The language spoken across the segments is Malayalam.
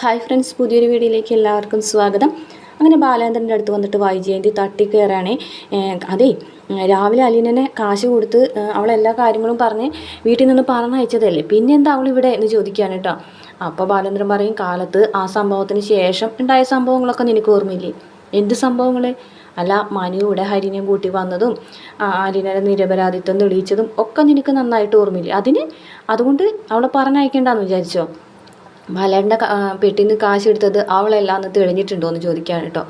ഹായ് ഫ്രണ്ട്സ് പുതിയൊരു വീഡിയോയിലേക്ക് എല്ലാവർക്കും സ്വാഗതം. അങ്ങനെ ബാലേന്ദ്രന്റെ അടുത്ത് വന്നിട്ട് വൈജയന്തി തട്ടിക്കയറാണേ അതേ രാവിലെ അലീനനെ കാശ് കൊടുത്ത് അവളെല്ലാ കാര്യങ്ങളും പറഞ്ഞ് വീട്ടിൽ നിന്ന് പറഞ്ഞയച്ചതല്ലേ പിന്നെ എന്താ അവളിവിടെ എന്ന് ചോദിക്കുകയാണ് കേട്ടോ. അപ്പോൾ ബാലേന്ദ്രൻ പറയും കാലത്ത് ആ സംഭവത്തിന് ശേഷം ഉണ്ടായ സംഭവങ്ങളൊക്കെ നിനക്ക് ഓർമ്മയില്ലേ? എന്ത് സംഭവങ്ങൾ അല്ല മനു ഇവിടെ ഹരിനെയും കൂട്ടി വന്നതും അലീനയുടെ നിരപരാധിത്വം തെളിയിച്ചതും ഒക്കെ നിനക്ക് നന്നായിട്ട് ഓർമ്മയില്ലേ? അതിന് അതുകൊണ്ട് അവളെ പറഞ്ഞയക്കേണ്ടെന്ന് വിചാരിച്ചോ? ബാലേട്ടന്റെ പെട്ടിയിൽ നിന്ന് കാശ് എടുത്തത് അവളല്ല എന്ന് തെളിഞ്ഞിട്ടുണ്ടോ എന്ന് ചോദിക്കുകയാണ് കേട്ടോ.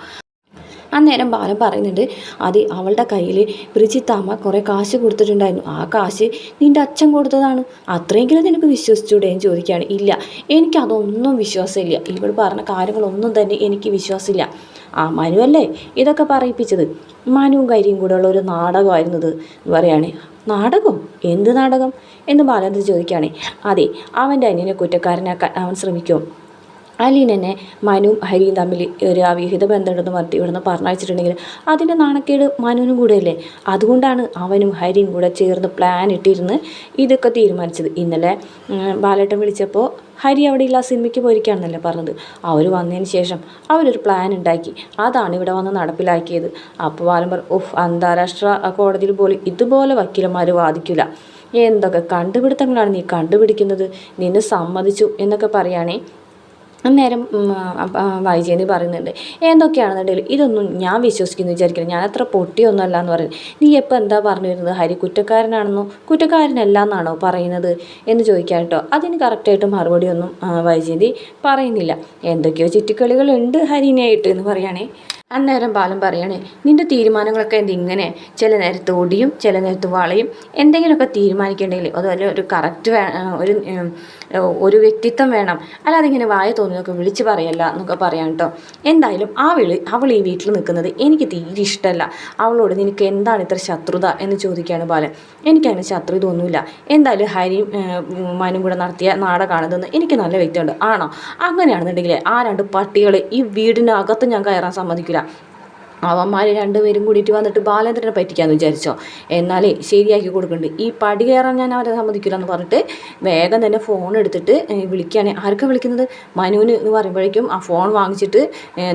അന്നേരം ബാലൻ പറയുന്നുണ്ട് അത് അവളുടെ കയ്യിൽ പ്രിജിത്താമ്മ കുറേ കാശ് കൊടുത്തിട്ടുണ്ടായിരുന്നു. ആ കാശ് നിന്റെ അച്ഛൻ കൊടുത്തതാണ്. അത്രയെങ്കിലും നിനക്ക് വിശ്വസിച്ചൂടെ? എന്ന് ചോദിക്കുകയാണ് ഇല്ല എനിക്കതൊന്നും വിശ്വാസമില്ല. ഇവൾ പറഞ്ഞ കാര്യങ്ങളൊന്നും തന്നെ എനിക്ക് വിശ്വാസമില്ല. ആ മനു അല്ലേ ഇതൊക്കെ പറയിപ്പിച്ചത്? മനുവും കരിയും കൂടെയുള്ള ഒരു നാടകമായിരുന്നത് എന്ന് പറയുകയാണ് നാടകം? എന്ത് നാടകം? എന്ന് ബാലചന്ദ്രൻ ചോദിക്കുകയാണ്. അതെ അവന്റെ അനിയനെ കുറ്റക്കാരനാക്കാൻ അവൻ ശ്രമിക്കും. അലീനനെ മനുവും ഹരിയും തമ്മിൽ ഒരു അവിഹിത ബന്ധമുണ്ടെന്ന് പറഞ്ഞിട്ട് ഇവിടുന്ന് പറഞ്ഞയച്ചിട്ടുണ്ടെങ്കിൽ അതിന്റെ നാണക്കേട് മനുവിനും കൂടെയല്ലേ? അതുകൊണ്ടാണ് അവനും ഹരിയും കൂടെ ചേർന്ന് പ്ലാൻ ഇട്ടിരുന്ന് ഇതൊക്കെ തീരുമാനിച്ചത്. ഇന്നലെ ബാലേട്ടൻ വിളിച്ചപ്പോൾ ഹരി അവിടെ ഇല്ല സിനിമയ്ക്ക് പോയിരിക്കുകയാണെന്നല്ലേ പറഞ്ഞത്. അവർ വന്നതിന് ശേഷം അവരൊരു പ്ലാൻ ഉണ്ടാക്കി. അതാണ് ഇവിടെ വന്ന് നടപ്പിലാക്കിയത്. അപ്പോൾ ബാലൻ പറഞ്ഞു അന്താരാഷ്ട്ര കോടതിയിൽ പോലും ഇതുപോലെ വക്കീലന്മാർ വാദിക്കില്ല എന്തൊക്കെ കണ്ടുപിടുത്തങ്ങളാണ് നീ കണ്ടുപിടിക്കുന്നത്? നിന്നെ സമ്മതിച്ചു എന്നൊക്കെ പറയുകയാണേ. അന്നേരം വൈജയന്തി പറയുന്നുണ്ട്. എന്തൊക്കെയാണെന്നുണ്ടെങ്കിൽ ഇതൊന്നും ഞാൻ വിശ്വസിക്കുന്നു വിചാരിക്കണം ഞാൻ അത്ര പൊട്ടിയൊന്നുമല്ല എന്ന് പറയുന്നത് നീ എപ്പോൾ എന്താ പറഞ്ഞു വരുന്നത്? ഹരി കുറ്റക്കാരനാണെന്നോ? കുറ്റക്കാരനല്ല എന്നാണോ പറയുന്നത്? എന്ന് ചോദിക്കാൻ കേട്ടോ. അതിന് കറക്റ്റായിട്ട് മറുപടിയൊന്നും വൈജയന്തി പറയുന്നില്ല. എന്തൊക്കെയോ ചുറ്റിക്കളികളുണ്ട് ഹരിനായിട്ട് എന്ന് പറയുകയാണേ. അന്നേരം ബാലൻ പറയണേ നിന്റെ തീരുമാനങ്ങളൊക്കെ എന്ത് ഇങ്ങനെ ചില നേരത്ത് ഓടിയും ചില നേരത്ത് വളയും. എന്തെങ്കിലുമൊക്കെ തീരുമാനിക്കേണ്ടെങ്കിൽ അതുപോലെ ഒരു കറക്റ്റ് വേ ഒരു ഒരു വ്യക്തിത്വം വേണം. അല്ലാതെ ഇങ്ങനെ വായ തോന്നിയൊക്കെ വിളിച്ച് പറയല്ല എന്നൊക്കെ പറയാം കേട്ടോ എന്തായാലും ആ വിളി അവൾ ഈ വീട്ടിൽ നിൽക്കുന്നത് എനിക്ക് തീരെ ഇഷ്ടമല്ല അവളോട് നിനക്ക് എന്താണ് ഇത്ര ശത്രുത എന്ന് ചോദിക്കുകയാണ് ബാലൻ. എനിക്കങ്ങനെ ശത്രുത ഒന്നുമില്ല എന്തായാലും ഹരിയും മാനും മനും കൂടെ നടത്തിയ നാടകമാണിതെന്ന് എനിക്ക് നല്ല വ്യക്തിയുണ്ട്. ആണോ? അങ്ങനെയാണെന്നുണ്ടെങ്കിൽ ആ രണ്ട് പട്ടികൾ ഈ വീടിനകത്ത് ഞാൻ കയറാൻ സമ്മതിക്കില്ല manera അവന്മാർ രണ്ടുപേരും കൂടിയിട്ട് വന്നിട്ട് ബാലേന്ദ്രനെ പറ്റിക്കാന്ന് വിചാരിച്ചോ. എന്നാലേ ശരിയാക്കി കൊടുക്കുന്നുണ്ട് ഈ പടി കയറാൻ ഞാൻ അവരെ സമ്മതിക്കില്ല എന്ന് പറഞ്ഞിട്ട് വേഗം തന്നെ ഫോൺ എടുത്തിട്ട് വിളിക്കുകയാണ് ആർക്കാ വിളിക്കുന്നത്? മനുവിന് എന്ന് പറയുമ്പോഴേക്കും ആ ഫോൺ വാങ്ങിച്ചിട്ട്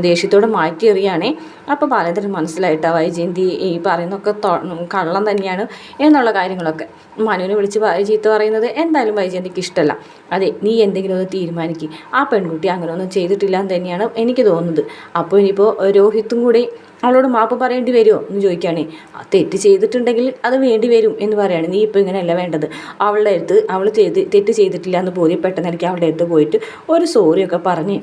ദേഷ്യത്തോടെ മാറ്റി എറിയാണ് അപ്പോൾ ബാലേന്ദ്രൻ മനസ്സിലായിട്ടാ വൈജയന്തി ഈ പറയുന്നൊക്കെ കള്ളം തന്നെയാണ് എന്നുള്ള കാര്യങ്ങളൊക്കെ. മനുവിനെ വിളിച്ച് ചീത്ത പറയുന്നത് എന്തായാലും വൈജയന്തിക്ക് ഇഷ്ടമല്ല അതെ നീ എന്തെങ്കിലും ഒന്ന് തീരുമാനിക്കുക ആ പെൺകുട്ടി അങ്ങനെ ഒന്നും ചെയ്തിട്ടില്ല എന്ന് തന്നെയാണ് എനിക്ക് തോന്നുന്നത്. അപ്പോൾ ഇനിയിപ്പോൾ രോഹിത്തും കൂടി അവളോട് മാപ്പ് പറയേണ്ടി വരുമോ എന്ന് ചോദിക്കുകയാണേ. തെറ്റ് ചെയ്തിട്ടുണ്ടെങ്കിൽ അത് വേണ്ടി വരും എന്ന് പറയുകയാണ് നീ ഇപ്പോൾ ഇങ്ങനെയല്ല വേണ്ടത്. അവളുടെ അടുത്ത് അവൾ ചെയ്ത് തെറ്റ് ചെയ്തിട്ടില്ല എന്ന് ബോധ്യപ്പെട്ടെന്നിരിക്കും അവളുടെ അടുത്ത് പോയിട്ട് ഒരു സോറിയൊക്കെ പറഞ്ഞ്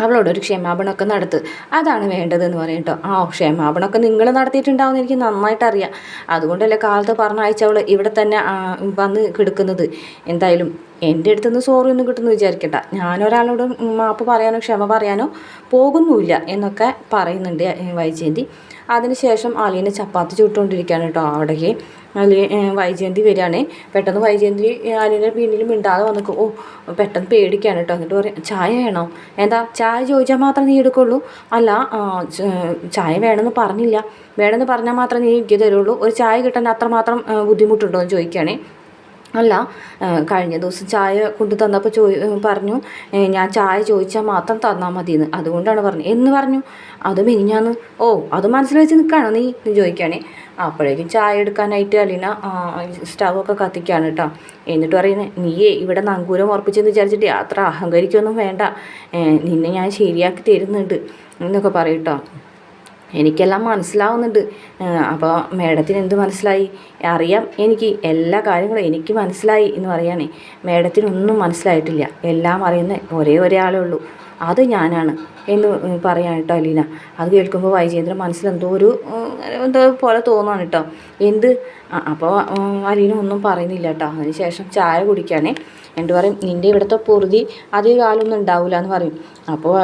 അവളോടൊരു ക്ഷമാപണമൊക്കെ നടത്ത്. അതാണ് വേണ്ടതെന്ന് പറയും കേട്ടോ. ആ ക്ഷമാപണമൊക്കെ നിങ്ങൾ നടത്തിയിട്ടുണ്ടാവുമെന്ന് എനിക്ക് നന്നായിട്ട് അറിയാം. അതുകൊണ്ടല്ലേ കാലത്ത് പറഞ്ഞയച്ച അവൾ ഇവിടെ തന്നെ വന്ന് കിടക്കുന്നത്. എന്തായാലും എന്റെ അടുത്തുനിന്ന് സോറി ഒന്നും കിട്ടുമെന്ന് വിചാരിക്കണ്ട. ഞാനൊരാളോട് മാപ്പ് പറയാനോ ക്ഷമ പറയാനോ പോകുന്നുമില്ല എന്നൊക്കെ പറയുന്നുണ്ട് വൈജയന്തി. അതിനുശേഷം അലീനെ ചപ്പാത്തി ചുട്ടുകൊണ്ടിരിക്കുകയാണ് കേട്ടോ അവിടേക്ക്. അലി വൈജയന്തി വരികയാണ്. പെട്ടെന്ന് വൈജയന്തി അലീന്റെ പിന്നിൽ മിണ്ടാതെ വന്നിക്കും ഓ പെട്ടെന്ന് പേടിക്കുകയാണ് കേട്ടോ. എന്നിട്ട് പറയും ചായ വേണോ? എന്താ? ചായ ചോദിച്ചാൽ മാത്രം നീ എടുക്കുള്ളൂ. അല്ല ചായ വേണമെന്ന് പറഞ്ഞില്ല. വേണമെന്ന് പറഞ്ഞാൽ മാത്രമേ നീ എനിക്ക് തരുള്ളൂ. ഒരു ചായ കിട്ടാൻ അത്രമാത്രം ബുദ്ധിമുട്ടുണ്ടോ? എന്ന് ചോദിക്കുകയാണേ. അല്ല കഴിഞ്ഞ ദിവസം ചായ കൊണ്ടു തന്നപ്പോൾ ചോ പറഞ്ഞു ഞാൻ ചായ ചോദിച്ചാൽ മാത്രം തന്നാൽ മതിയെന്ന് അതുകൊണ്ടാണ് പറഞ്ഞത്. എന്ന് പറഞ്ഞു. അത് മിനിഞ്ഞാന്ന് ഓ അത് മനസ്സിൽ വെച്ച് നിൽക്കുകയാണോ നീ? ചോദിക്കുകയാണേ അപ്പോഴേക്കും ചായ എടുക്കാനായിട്ട് അലീന സ്റ്റവൊക്കെ കത്തിക്കുകയാണ് കേട്ടോ എന്നിട്ട് പറയുന്നത് നീയേ ഇവിടെ നങ്കൂരം ഉറപ്പിച്ചെന്ന് വിചാരിച്ചിട്ട് യാത്ര അഹങ്കരിക്കൊന്നും വേണ്ട. നിന്നെ ഞാൻ ശരിയാക്കി തരുന്നുണ്ട്. എന്നൊക്കെ പറയും കേട്ടോ എനിക്കെല്ലാം മനസ്സിലാവുന്നുണ്ട്. അപ്പോൾ മേഡത്തിന് എന്ത് മനസ്സിലായി? അറിയാം എനിക്ക് എല്ലാ കാര്യങ്ങളും എനിക്ക് മനസ്സിലായി എന്ന് പറയുകയാണ് മേഡത്തിനൊന്നും മനസ്സിലായിട്ടില്ല. എല്ലാം അറിയുന്ന ഒരേ ഒരേ ആളേ ഉള്ളൂ. അത് ഞാനാണ് എന്ന് പറയാൻ കേട്ടോ അലീന. അത് കേൾക്കുമ്പോൾ വൈജേന്ദ്രൻ മനസ്സിൽ എന്തോ ഒരു എന്തോ പോലെ തോന്നുകയാണ് കേട്ടോ എന്ത്? അപ്പോൾ അലീന ഒന്നും പറയുന്നില്ല കേട്ടോ അതിന് ശേഷം ചായ കുടിക്കുകയാണേ എന്നിട്ട് പറയും? നിന്റെ ഇവിടുത്തെ പൊറുതി അധിക കാലമൊന്നും ഉണ്ടാവില്ല എന്ന് പറയും. അപ്പോൾ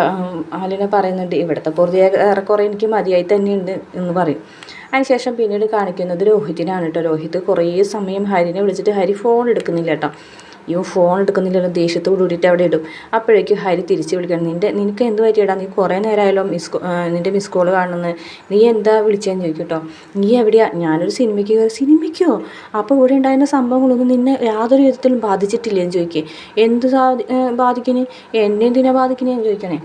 അലീന പറയുന്നുണ്ട് ഇവിടുത്തെ പൊറുതി ഏറെക്കുറെ എനിക്ക് മതിയായി തന്നെയുണ്ട് എന്ന് പറയും. അതിനുശേഷം പിന്നീട് കാണിക്കുന്നത് രോഹിത്തിനാണ് കേട്ടോ രോഹിത് കുറേ സമയം ഹരിനെ വിളിച്ചിട്ട് ഹരി ഫോൺ എടുക്കുന്നില്ല കേട്ടോ ഇവൻ ഫോൺ എടുക്കുന്നില്ലല്ലോ ദേഷ്യത്തോട് കൂടിയിട്ട് അവിടെ ഇടും. അപ്പോഴേക്കും ഹരി തിരിച്ച് വിളിക്കണം നിന്റെ നിനക്ക് എന്ത് പറ്റിയടാ? നീ കുറേ നേരമായാലോ മിസ് നിന്റെ മിസ് കോൾ കാണുന്നത് നീ എന്താ വിളിച്ചതെന്ന് ചോദിക്കും കേട്ടോ നീ എവിടെയാ? ഞാനൊരു സിനിമയ്ക്ക് കയറി സിനിമയ്ക്കോ? അപ്പോൾ ഇവിടെ ഉണ്ടായിരുന്ന സംഭവങ്ങളൊന്നും നിന്നെ യാതൊരു വിധത്തിലും ബാധിച്ചിട്ടില്ലേന്ന് ചോദിക്കേ. എന്ത് ബാധിക്കണേ? എന്നെ എന്തിനാ ബാധിക്കണേന്ന് ചോദിക്കണേ?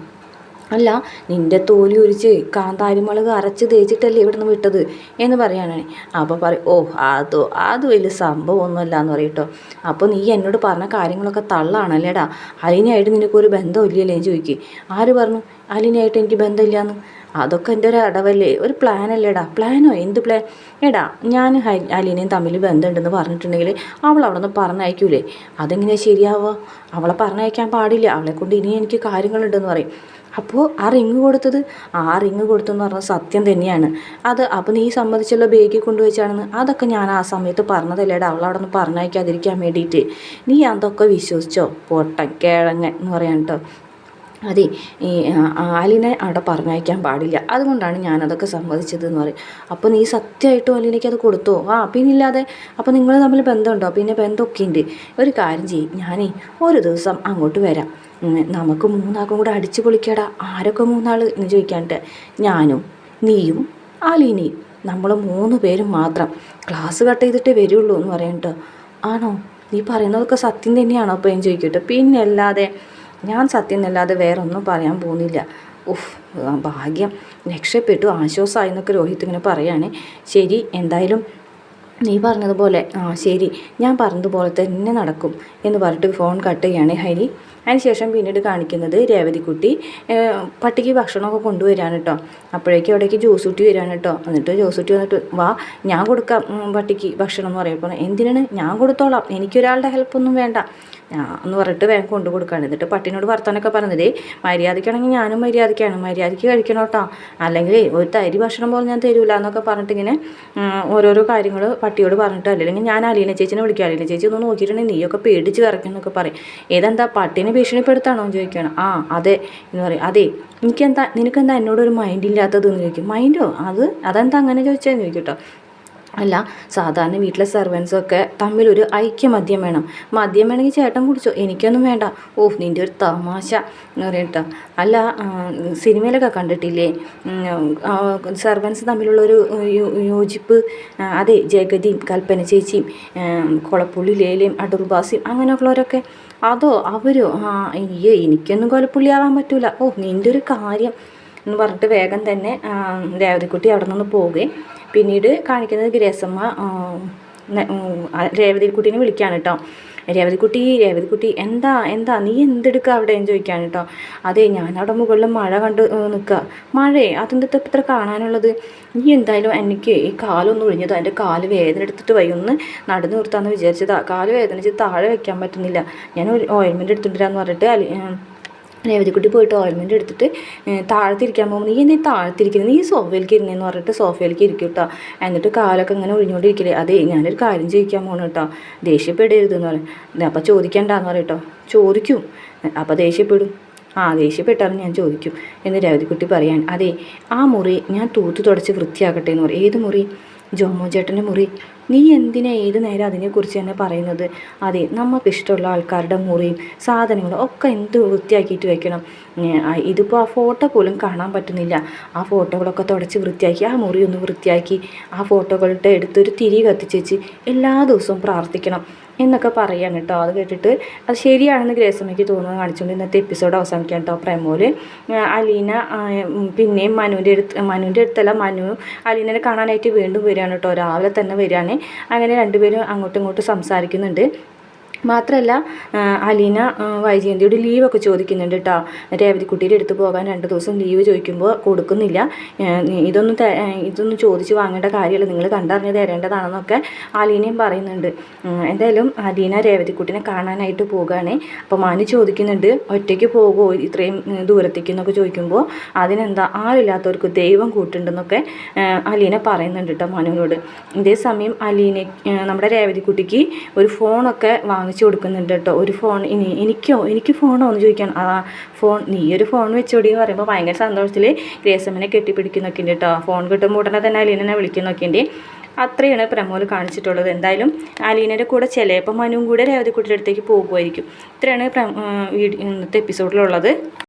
അല്ല നിന്റെ തോലി ഉരിച്ച് കാന്താരിമുളക് അരച്ച് തേച്ചിട്ടല്ലേ ഇവിടുന്ന് വിട്ടത് എന്ന് പറയാനാണ് അപ്പോൾ പറയും ഓ അതോ അത് വലിയ സംഭവമൊന്നുമല്ല എന്ന് പറയും കേട്ടോ അപ്പോൾ നീ എന്നോട് പറഞ്ഞ കാര്യങ്ങളൊക്കെ തള്ളാണല്ലേടാ. അലിനായിട്ട് നിനക്കൊരു ബന്ധമില്ലല്ലേ? എന്ന് ചോദിക്കും. ആര് പറഞ്ഞു? അലിനായിട്ട് എനിക്ക് ബന്ധമില്ലയെന്ന് അതൊക്കെ എന്റെ ഒരു അടവല്ലേ ഒരു പ്ലാൻ അല്ലേടാ? പ്ലാനോ എന്ത് പ്ലാൻ എടാ ഞാൻ അലീനയും തമ്മിൽ ബന്ധമുണ്ടെന്ന് പറഞ്ഞിട്ടുണ്ടെങ്കിൽ അവൾ അവിടെ നിന്ന് പറഞ്ഞയക്കൂലേ? അതെങ്ങനെയാണ് ശരിയാവുക? അവളെ പറഞ്ഞയക്കാൻ പാടില്ല. അവളെ കൊണ്ട് ഇനി എനിക്ക് കാര്യങ്ങളുണ്ടെന്ന് പറയും. അപ്പോൾ ആ റിങ് കൊടുത്തത്? ആ റിങ് കൊടുത്തെന്ന് പറഞ്ഞാൽ സത്യം തന്നെയാണ്. അത് അപ്പോൾ നീ സമ്മതിച്ചല്ലോ ബേഗിൽ കൊണ്ടുവച്ചാണെന്ന്? അതൊക്കെ ഞാൻ ആ സമയത്ത് പറഞ്ഞതല്ലേടാ അവളവിടെ നിന്ന് പറഞ്ഞയക്കാതിരിക്കാൻ വേണ്ടിയിട്ട്. നീ അതൊക്കെ വിശ്വസിച്ചോ? പൊട്ടൻ കിഴങ്ങൻ എന്ന് പറയാൻ കേട്ടോ. അതെ ഈ ആലിനെ അവിടെ പറഞ്ഞയക്കാൻ പാടില്ല. അതുകൊണ്ടാണ് ഞാനതൊക്കെ സമ്മതിച്ചത് എന്ന് പറയും. അപ്പോൾ നീ സത്യമായിട്ടും അലീനയ്ക്ക് അത് കൊടുത്തോ? ആ പിന്നില്ലാതെ അപ്പോൾ നിങ്ങൾ തമ്മിൽ ബന്ധമുണ്ടോ? പിന്നെ ബന്ധമൊക്കെ ഉണ്ട്. ഒരു കാര്യം ചെയ്യും. ഞാനേ ഒരു ദിവസം അങ്ങോട്ട് വരാം. നമുക്ക് മൂന്നാൾക്കും കൂടെ അടിച്ചു പൊളിക്കടാ. ആരൊക്കെ മൂന്നാൾ എന്ന് ചോദിക്കാണ്ട്. ഞാനും നീയും ആലിനെയും നമ്മൾ മൂന്ന് പേരും മാത്രം. ക്ലാസ് കട്ട് ചെയ്തിട്ടേ വരുള്ളൂ എന്ന് പറയട്ടോ ആണോ? നീ പറയുന്നതൊക്കെ സത്യം തന്നെയാണോ അപ്പോൾ ഞാൻ ചോദിക്കട്ടെ. പിന്നെ അല്ലാതെ ഞാൻ സത്യം എന്നല്ലാതെ വേറെ ഒന്നും പറയാൻ പോകുന്നില്ല. ഉഫ് ഭാഗ്യം. രക്ഷപ്പെട്ടു. ആശ്വാസമായി എന്നൊക്കെ രോഹിത് ഇങ്ങനെ പറയുകയാണ്. ശരി എന്തായാലും നീ പറഞ്ഞതുപോലെ ആ ശരി. ഞാൻ പറഞ്ഞതുപോലെ തന്നെ നടക്കും എന്ന് പറഞ്ഞിട്ട് ഫോൺ കട്ട് ചെയ്യുകയാണ് ഹരി. അതിനുശേഷം പിന്നീട് കാണിക്കുന്നത് രേവതിക്കുട്ടി പട്ടിക്ക് ഭക്ഷണമൊക്കെ കൊണ്ടുവരാണ് കേട്ടോ അപ്പോഴേക്കും അവിടേക്ക് ജോസൂട്ടി വരാണ് കേട്ടോ എന്നിട്ട് ജോസൂട്ടി വന്നിട്ട് വാ ഞാൻ കൊടുക്കാം പട്ടിക്ക് ഭക്ഷണം എന്ന് പറയുമ്പോൾ എന്തിനാണ്? ഞാൻ കൊടുത്തോളാം. എനിക്കൊരാളുടെ ഹെൽപ്പൊന്നും വേണ്ട. എന്ന് പറഞ്ഞിട്ട് വേഗം കൊണ്ടു കൊടുക്കുകയാണ് എന്നിട്ട് പട്ടിനോട് വർത്താനൊക്കെ പറഞ്ഞതേ മര്യാദയ്ക്കാണെങ്കിൽ ഞാനും മര്യാദയ്ക്കാണ്. മര്യാദയ്ക്ക് കഴിക്കണം കേട്ടോ അല്ലെങ്കിൽ ഒരു തരി ഭക്ഷണം പോലും ഞാൻ തരൂല എന്നൊക്കെ പറഞ്ഞിട്ട് ഇങ്ങനെ ഓരോരോ കാര്യങ്ങൾ പട്ടിയോട് പറഞ്ഞിട്ട് അല്ലെങ്കിൽ ഞാൻ അലീന ചേച്ചിനെ വിളിക്കുക അലീന ചേച്ചി ഒന്ന് നോക്കിയിട്ടുണ്ടെങ്കിൽ നീയൊക്കെ പേടിച്ച് എന്നൊക്കെ പറയും. ഏതെന്താ പട്ടിനെ ഭീഷണിപ്പെടുത്താണോ എന്ന് ചോദിക്കുകയാണ്. ആ അതെ എന്ന് പറയും. അതെ എനിക്കെന്താ നിനക്കെന്താ എന്നോടൊരു മൈൻഡ് ഇല്ലാത്തത് എന്ന് ചോദിക്കും മൈൻഡോ അത് അതെന്താ അങ്ങനെ ചോദിച്ചതെന്ന് ചോദിക്കും കേട്ടോ അല്ല സാധാരണ വീട്ടിലെ സെർവൻസൊക്കെ തമ്മിലൊരു ഐക്യമദ്യം വേണം. മദ്യം വേണമെങ്കിൽ ചേട്ടൻ കുടിച്ചോ എനിക്കൊന്നും വേണ്ട. ഓ നിന്റെ ഒരു തമാശ എന്ന് പറയട്ടോ. അല്ല സിനിമയിലൊക്കെ കണ്ടിട്ടില്ലേ? സെർവൻസ് തമ്മിലുള്ളൊരു യോജിപ്പ് അതെ ജഗതിയും കൽപ്പന ചേച്ചിയും കുളപ്പുള്ളി ലേലയും അടൂർബാസിയും അങ്ങനെയുള്ളവരൊക്കെ. അതോ അവരോ ആ അയ്യോ എനിക്കൊന്നും കുലപ്പുള്ളിയാവാൻ പറ്റൂല. ഓ നിന്റെ ഒരു കാര്യം എന്ന് പറഞ്ഞിട്ട് വേഗം തന്നെ രേവതിക്കുട്ടി അവിടെ നിന്ന് പോവുകയും പിന്നീട് കാണിക്കുന്നത് ഗ്രേസമ്മ രേവതിക്കുട്ടീനെ വിളിക്കുകയാണ് കേട്ടോ രേവതിക്കുട്ടി രേവതിക്കുട്ടി എന്താ എന്താ നീ എന്തെടുക്കുക അവിടെ? എന്ന് ചോദിക്കാൻ കേട്ടോ അതെ ഞാൻ അവിടെ മുകളിൽ മഴ കണ്ട് നിൽക്കുക മഴയെ അതെന്താ ഇത്ര കാണാനുള്ളത്? നീ എന്തായാലും എനിക്ക് ഈ കാലൊന്നും ഒഴിഞ്ഞതോ? എന്റെ കാൽ വേദന എടുത്തിട്ട് വൈ ഒന്ന് നടന്നു നിർത്താമെന്ന് വിചാരിച്ചതാ. കാൽ വേദനിച്ച് താഴെ വെക്കാൻ പറ്റുന്നില്ല. ഞാൻ ഒരു ഓയിൻമെന്റ് എടുത്തിട്ടില്ലാന്ന് പറഞ്ഞിട്ട് രേവതിക്കുട്ടി പോയിട്ട് ഓയിൽമെന്റ് എടുത്തിട്ട് താഴത്തിരിക്കാൻ പോകുമ്പോൾ നീ എന്നെ താഴത്തിരിക്കുന്നത് നീ സോഫയിലേക്ക് ഇരുന്നേന്ന് പറഞ്ഞിട്ട് സോഫയിലേക്ക് ഇരിക്കും കേട്ടോ എന്നിട്ട് കാലൊക്കെ ഇങ്ങനെ ഒഴിഞ്ഞുകൊണ്ടിരിക്കില്ലേ അതേ ഞാനൊരു കാര്യം ചോദിക്കാൻ പോകണം കേട്ടോ ദേഷ്യപ്പെടരുതെന്ന് പറയും. അപ്പോൾ ചോദിക്കണ്ടെന്ന് പറയും കേട്ടോ ചോദിക്കും. അപ്പോൾ ദേഷ്യപ്പെടും. ആ ദേഷ്യപ്പെട്ടാലും ഞാൻ ചോദിക്കും. എന്ന് രേവതിക്കുട്ടി പറയാൻ അതെ ആ മുറി ഞാൻ തൂത്ത് തുടച്ച് വൃത്തിയാക്കട്ടെ എന്ന് പറയും. ഏത് മുറി? ജോമോ ചേട്ടന്റെ മുറി. നീ എന്തിനാ ഏത് നേരം അതിനെക്കുറിച്ച് തന്നെ പറയുന്നത്? അതെ നമുക്ക് ഇഷ്ടമുള്ള ആൾക്കാരുടെ മുറിയും സാധനങ്ങളും ഒക്കെ എന്ത് വൃത്തിയാക്കിയിട്ട് വെക്കണം? ഇതിപ്പോൾ ആ ഫോട്ടോ പോലും കാണാൻ പറ്റുന്നില്ല. ആ ഫോട്ടോകളൊക്കെ തുടച്ച് വൃത്തിയാക്കി ആ മുറി ഒന്ന് വൃത്തിയാക്കി ആ ഫോട്ടോകളുടെ എടുത്തൊരു തിരി കത്തിച്ചേച്ച് എല്ലാ ദിവസവും പ്രാർത്ഥിക്കണം. എന്നൊക്കെ പറയാണ് കേട്ടോ. അത് കേട്ടിട്ട് അത് ശരിയാണെന്ന് ഗ്രേസമ്മയ്ക്ക് തോന്നുന്നത് കാണിച്ചുകൊണ്ട് ഇന്നത്തെ എപ്പിസോഡ് അവസാനിക്കാം കേട്ടോ പ്രേമോൽ. അലീന പിന്നെയും മനുവിന്റെ അടുത്ത് മനുവിന്റെ അടുത്തല്ല മനു അലീനനെ കാണാനായിട്ട് വീണ്ടും വരികയാണ് കേട്ടോ. രാവിലെ തന്നെ വരികയാണ്. അങ്ങനെ രണ്ടുപേരും അങ്ങോട്ടും ഇങ്ങോട്ടും സംസാരിക്കുന്നുണ്ട്. മാത്രമല്ല അലീന വൈജയന്തിയോട് ലീവൊക്കെ ചോദിക്കുന്നുണ്ട് കേട്ടോ രേവതിക്കുട്ടിയുടെ അടുത്ത് പോകാൻ രണ്ട് ദിവസം ലീവ് ചോദിക്കുമ്പോൾ കൊടുക്കുന്നില്ല. ഇതൊന്നും ഇതൊന്നും ചോദിച്ച് വാങ്ങേണ്ട കാര്യമല്ല നിങ്ങൾ കണ്ടറിഞ്ഞ് തരേണ്ടതാണെന്നൊക്കെ അലീനയും പറയുന്നുണ്ട്. എന്തായാലും അലീന രേവതിക്കുട്ടിനെ കാണാനായിട്ട് പോകുകയാണ് അപ്പോൾ മാനി ചോദിക്കുന്നുണ്ട് ഒറ്റയ്ക്ക് പോകുമോ ഇത്രയും ദൂരത്തേക്ക്? എന്നൊക്കെ ചോദിക്കുമ്പോൾ അതിനെന്താ? ആരില്ലാത്തവർക്ക് ദൈവം കൂട്ടുണ്ടെന്നൊക്കെ അലീന പറയുന്നുണ്ട് കേട്ടോ മാനുവിനോട്. ഇതേ സമയം അലീന നമ്മുടെ രേവതിക്കുട്ടിക്ക് ഒരു ഫോണൊക്കെ വാങ്ങിച്ചു വാങ്ങിച്ചു കൊടുക്കുന്നുണ്ട് കേട്ടോ. ഒരു ഫോൺ ഇനി എനിക്കോ എനിക്ക് ഫോണോ എന്ന് ചോദിക്കാൻ ആ ഫോൺ നീ ഒരു ഫോൺ വെച്ചോടി എന്ന് പറയുമ്പോൾ ഭയങ്കര സന്തോഷത്തിൽ ഗ്രേസമ്മനെ കെട്ടിപ്പിടിക്കുന്നൊക്കെ ഉണ്ട് കേട്ടോ. ഫോൺ കിട്ടുമ്പോൾ ഉടനെ തന്നെ അലീനെ വിളിക്കുന്നൊക്കെ ഉണ്ട്. അത്രയാണ് പ്രമോൽ കാണിച്ചിട്ടുള്ളത്. എന്തായാലും അലീനയുടെ കൂടെ ചിലപ്പോൾ മനുവും കൂടെ രേവതിക്കുട്ടിയുടെ അടുത്തേക്ക് പോകുമായിരിക്കും ഇത്രയാണ് ഇന്നത്തെ എപ്പിസോഡിലുള്ളത്